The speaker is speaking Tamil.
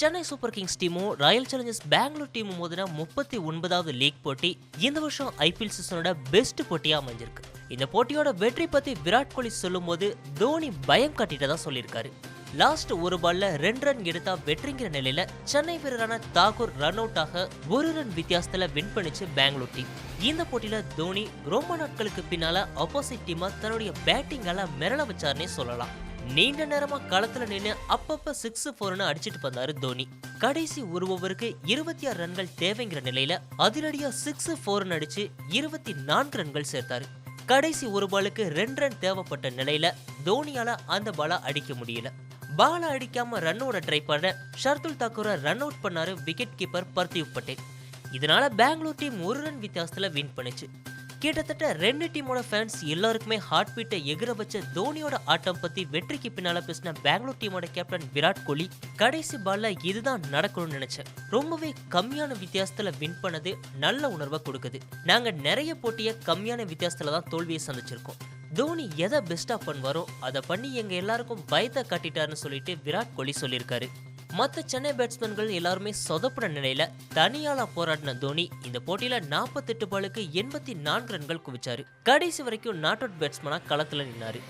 சென்னை சூப்பர் கிங்ஸ் டீமும் ராயல் சேலஞ்சர்ஸ் பெங்களூர் டீமும் மோதின முப்பத்தி ஒன்பதாவது லீக் போட்டி இந்த வருஷம் ஐபிஎல் சீசனோட பெஸ்ட் போட்டியா அமைஞ்சிருக்கு. இந்த போட்டியோட வெற்றி பத்தி விராட் கோலி சொல்லும்போது தோனி பயம் காட்டிட்டதா சொல்லியிருக்காரு. லாஸ்ட் ஒரு பால்ல ரெண்டு ரன் எடுத்தா வெற்றிங்கிற நிலையில சென்னை வீரரான தாகூர் ரன் அவுட் ஆக ஒரு ரன் வித்தியாசத்துல வின் பண்ணிச்சு பெங்களூர் டீம் இந்த போட்டியில தோனி ரொம்ப நாட்களுக்கு பின்னால ஆப்போசிட் டீமா தன்னுடைய பேட்டிங்கால மிரள வச்சாருன்னே சொல்லலாம். நீண்ட நேரமா களத்துல நின்று அப்பப்ப சிக்ஸ் ஃபோர்னு அடிச்சிட்டு வந்தாரு தோனி. கடைசி ஒரு ஓவருக்கு இருபத்தி ஆறு ரன்கள் தேவைங்கிற நிலையில அதிரடியா சிக்ஸ் போர்னு அடிச்சு இருபத்தி நான்கு ரன்கள் சேர்த்தாரு. கடைசி ஒரு பாலுக்கு ரெண்டு ரன் தேவைப்பட்ட நிலையில தோனியால அந்த பாலா அடிக்க முடியல. பாலா அடிக்காம ரன்னோட ட்ரை பண்ண ஷர்துல் தாக்கூரை ரன் அவுட் பண்ணாரு விக்கெட் கீப்பர் பர்தீவ் பட்டேல். இதனால பெங்களூர் டீம் ஒரு ரன் வித்தியாசத்துல வின் பண்ணுச்சு. கிட்டத்தட்ட ரெண்டு டீமோட ஃபேன்ஸ் எல்லாருக்குமே ஹார்ட் பீட்டை எகிர வச்ச தோனியோட ஆட்டம் பத்தி வெற்றிக்கு பின்னால பேசின பெங்களூர் டீமோட கேப்டன் விராட் கோலி கடைசி பால்ல இதுதான் நடக்கணும்னு நினைச்சேன். ரொம்பவே கம்மியான வித்தியாசத்துல வின் பண்ணது நல்ல உணர்வை கொடுக்குது. நாங்க நிறைய போட்டியை கம்மியான வித்தியாசத்துல தான் தோல்வியை சந்திச்சிருக்கோம். தோனி எதை பெஸ்டா பண்ணுவாரோ அதை பண்ணி எங்க எல்லாருக்கும் பயத்தை காட்டிட்டாருன்னு சொல்லிட்டு விராட் கோலி சொல்லியிருக்காரு. மற்ற சென்னை பேட்ஸ்மேன்கள் எல்லாருமே சொதப்பின நிலையில தனியாளா போராடின தோனி இந்த போட்டியில 48 பாலுக்கு எண்பத்தி நான்கு ரன்கள் குவிச்சாரு. கடைசி வரைக்கும் நாட் அவுட் பேட்ஸ்மேனா களத்துல நின்னாரு.